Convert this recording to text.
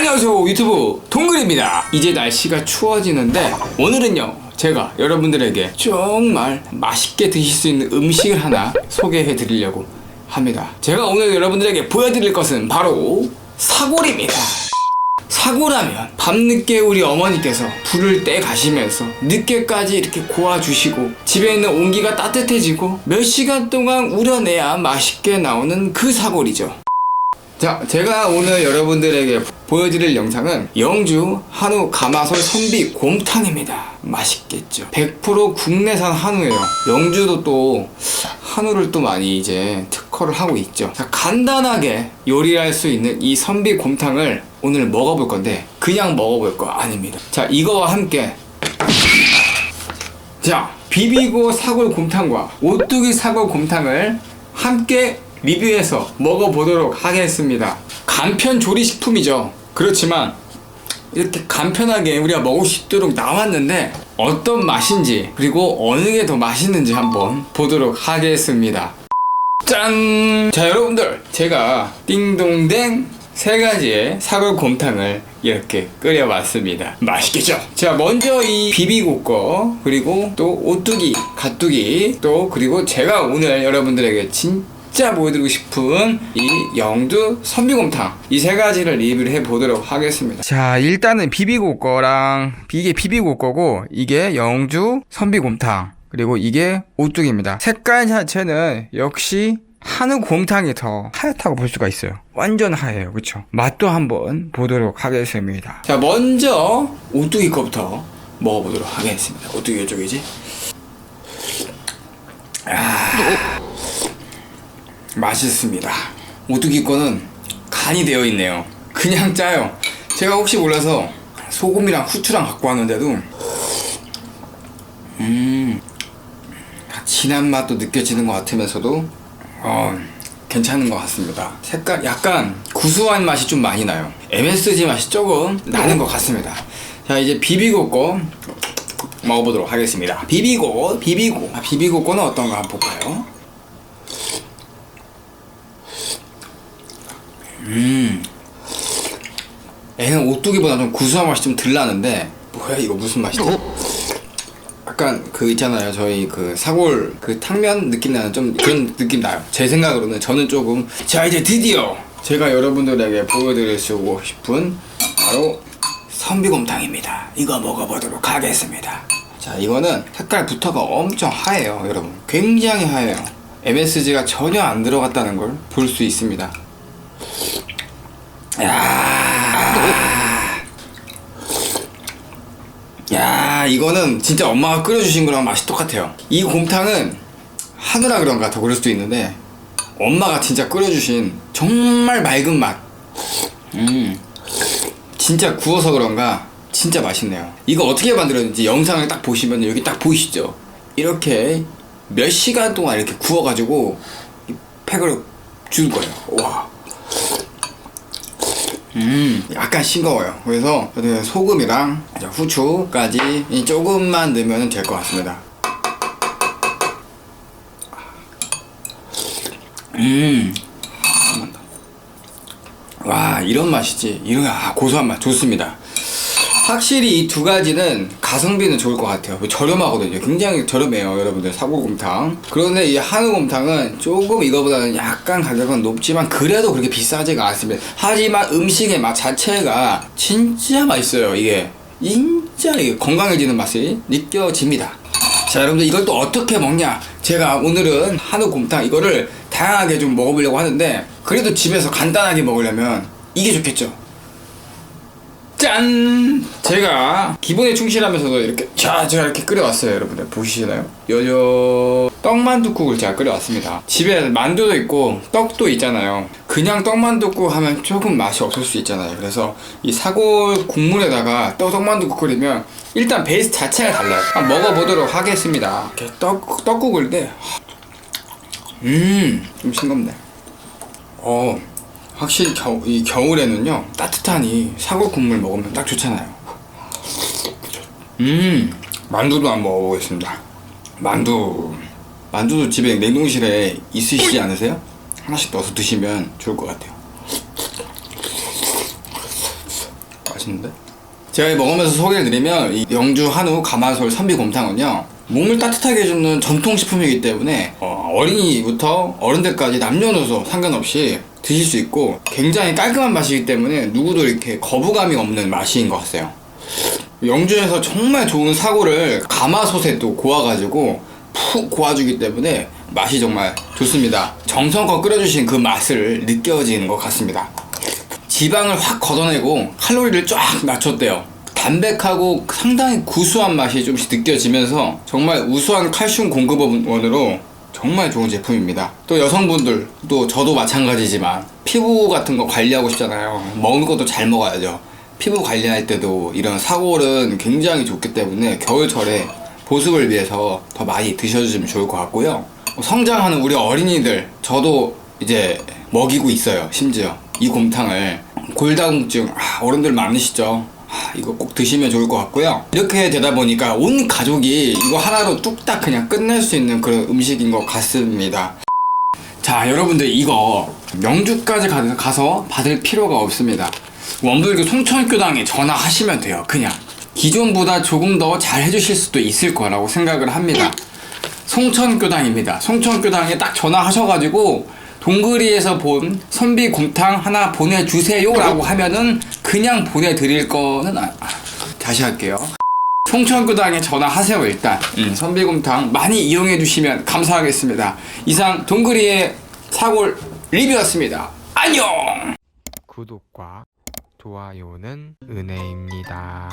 안녕하세요 유튜브 동글입니다. 이제 날씨가 추워지는데 오늘은요 제가 여러분들에게 정말 맛있게 드실 수 있는 음식을 하나 소개해 드리려고 합니다. 제가 오늘 여러분들에게 보여드릴 것은 바로 사골입니다. 사고라면 밤늦게 우리 어머니께서 불을 떼 가시면서 늦게까지 이렇게 고아주시고 집에 있는 온기가 따뜻해지고 몇 시간 동안 우려내야 맛있게 나오는 그 사골이죠. 자, 제가 오늘 여러분들에게 보여드릴 영상은 영주 한우 가마솥 선비 곰탕입니다. 맛있겠죠. 100% 국내산 한우예요. 영주도 또 한우를 또 많이 이제 특허를 하고 있죠. 자, 간단하게 요리할 수 있는 이 선비 곰탕을 오늘 먹어볼 건데 그냥 먹어볼 거 아닙니다. 자, 이거와 함께 자, 비비고 사골 곰탕과 오뚜기 사골 곰탕을 함께 리뷰해서 먹어보도록 하겠습니다. 간편 조리 식품이죠. 그렇지만 이렇게 간편하게 우리가 먹을 수 있도록 나왔는데 어떤 맛인지 그리고 어느 게 더 맛있는지 한번 보도록 하겠습니다. 짠! 자 여러분들 제가 띵동댕 세 가지의 사골 곰탕을 이렇게 끓여봤습니다. 맛있겠죠? 자 먼저 이 비비고 거 그리고 또 오뚜기, 갓뚜기 또 그리고 제가 오늘 여러분들에게 진 짜 보여드리고 싶은 이 영두 선비곰탕 이 세 가지를 리뷰를 해보도록 하겠습니다. 자 일단은 비비고 거랑 이게 비비고 거고 이게 영주 선비곰탕 그리고 이게 오뚜기입니다. 색깔 자체는 역시 한우 곰탕이 더 하얗다고 볼 수가 있어요. 완전 하얘요. 그쵸? 맛도 한번 보도록 하겠습니다. 자, 먼저 오뚜기 거부터 먹어보도록 하겠습니다. 오뚜기 이쪽이지? 아, 맛있습니다. 오뚜기 거는 간이 되어 있네요. 그냥 짜요. 제가 혹시 몰라서 소금이랑 후추랑 갖고 왔는데도 음 진한 맛도 느껴지는 것 같으면서도 어, 괜찮은 것 같습니다. 색깔 약간 구수한 맛이 좀 많이 나요. MSG 맛이 조금 나는 것 같습니다. 자 이제 비비고 거 먹어보도록 하겠습니다. 비비고 비비고 아, 비비고 거는 어떤가 한번 볼까요? 음. 얘는 오뚜기보다 좀 구수한 맛이 좀 덜 나는데 뭐야 이거 무슨 맛이지? 약간 그 있잖아요. 저희 그 사골 그 탕면 느낌 나는 좀 그런 느낌 나요. 제 생각으로는 저는 조금 자 이제 드디어 제가 여러분들에게 보여드릴 수 싶은 바로 선비곰탕입니다. 이거 먹어보도록 하겠습니다. 자 이거는 색깔 부터가 엄청 하얘요 여러분. 굉장히 하얘요. MSG가 전혀 안 들어갔다는 걸 볼 수 있습니다 야. 야 이거는 진짜 엄마가 끓여주신 거랑 맛이 똑같아요. 이 곰탕은 하느라 그런가 더 그럴 수도 있는데 엄마가 진짜 끓여주신 정말 맑은 맛. 음, 진짜 구워서 그런가 진짜 맛있네요. 이거 어떻게 만들었는지 영상을 딱 보시면 여기 딱 보이시죠? 이렇게 몇 시간 동안 이렇게 구워가지고 이 팩을 줄 거예요. 와 음, 약간 싱거워요. 그래서 소금이랑 후추까지 이 조금만 넣으면 될 것 같습니다. 음. 와, 이런 맛이지. 이런 아, 고소한 맛 좋습니다. 확실히 이 두 가지는 가성비는 좋을 것 같아요. 저렴하거든요. 굉장히 저렴해요, 여러분들. 사골곰탕. 그런데 이 한우곰탕은 조금 이거보다는 약간 가격은 높지만 그래도 그렇게 비싸지가 않습니다. 하지만 음식의 맛 자체가 진짜 맛있어요, 이게. 진짜 이게 건강해지는 맛이 느껴집니다. 자, 여러분들 이걸 또 어떻게 먹냐? 제가 오늘은 한우곰탕 이거를 다양하게 좀 먹어보려고 하는데 그래도 집에서 간단하게 먹으려면 이게 좋겠죠. 짠! 제가 기본에 충실하면서도 이렇게 자 제가 이렇게 끓여왔어요 여러분들. 보시나요? 요요. 떡만둣국을 제가 끓여왔습니다. 집에 만두도 있고 떡도 있잖아요. 그냥 떡만둣국 하면 조금 맛이 없을 수 있잖아요. 그래서 이 사골 국물에다가 떡, 떡만둣국 끓이면 일단 베이스 자체가 달라요. 한번 먹어보도록 하겠습니다. 이렇게 떡, 떡국을 때 음 좀 싱겁네. 어 확실히 겨, 이 겨울에는요 따뜻한 이 사골 국물 먹으면 딱 좋잖아요. 음 만두도 한번 먹어보겠습니다. 만두 만두도 집에 냉동실에 있으시지 않으세요? 하나씩 넣어서 드시면 좋을 것 같아요. 맛있는데? 제가 먹으면서 소개해드리면 이 영주 한우 가마솔 선비곰탕은요 몸을 따뜻하게 해주는 전통식품이기 때문에 어, 어린이부터 어른들까지 남녀노소 상관없이 드실 수 있고 굉장히 깔끔한 맛이기 때문에 누구도 이렇게 거부감이 없는 맛인 것 같아요 영주에서 정말 좋은 사고를 가마솥에 또 고아가지고 푹 고아주기 때문에 맛이 정말 좋습니다. 정성껏 끓여주신 그 맛을 느껴지는 것 같습니다. 지방을 확 걷어내고 칼로리를 쫙 낮췄대요. 담백하고 상당히 구수한 맛이 좀씩 느껴지면서 정말 우수한 칼슘 공급원으로 정말 좋은 제품입니다. 또 여성분들, 또 저도 마찬가지지만 피부 같은 거 관리하고 싶잖아요. 먹는 것도 잘 먹어야죠. 피부 관리할 때도 이런 사골은 굉장히 좋기 때문에 겨울철에 보습을 위해서 더 많이 드셔주시면 좋을 것 같고요. 성장하는 우리 어린이들, 저도 이제 먹이고 있어요. 심지어 이 곰탕을 골다공증 아, 어른들 많으시죠. 아, 이거 꼭 드시면 좋을 것 같고요. 이렇게 되다 보니까 온 가족이 이거 하나로 뚝딱 그냥 끝낼 수 있는 그런 음식인 것 같습니다. 자, 여러분들 이거 명주까지 가- 가서 받을 필요가 없습니다. 원불교 송천교당에 전화하시면 돼요. 그냥 기존보다 조금 더 잘 해주실 수도 있을 거라고 생각을 합니다. 송천교당입니다. 송천교당에 딱 전화하셔가지고 동그리에서 본 선비 곰탕 하나 보내주세요라고 하면은 그냥 보내드릴 거는 아, 아, 다시 할게요. 송천교당에 전화하세요 일단 음, 선비곰탕 많이 이용해 주시면 감사하겠습니다 이상 동그리의 사골 리뷰였습니다 안녕 구독과 좋아요는 은혜입니다.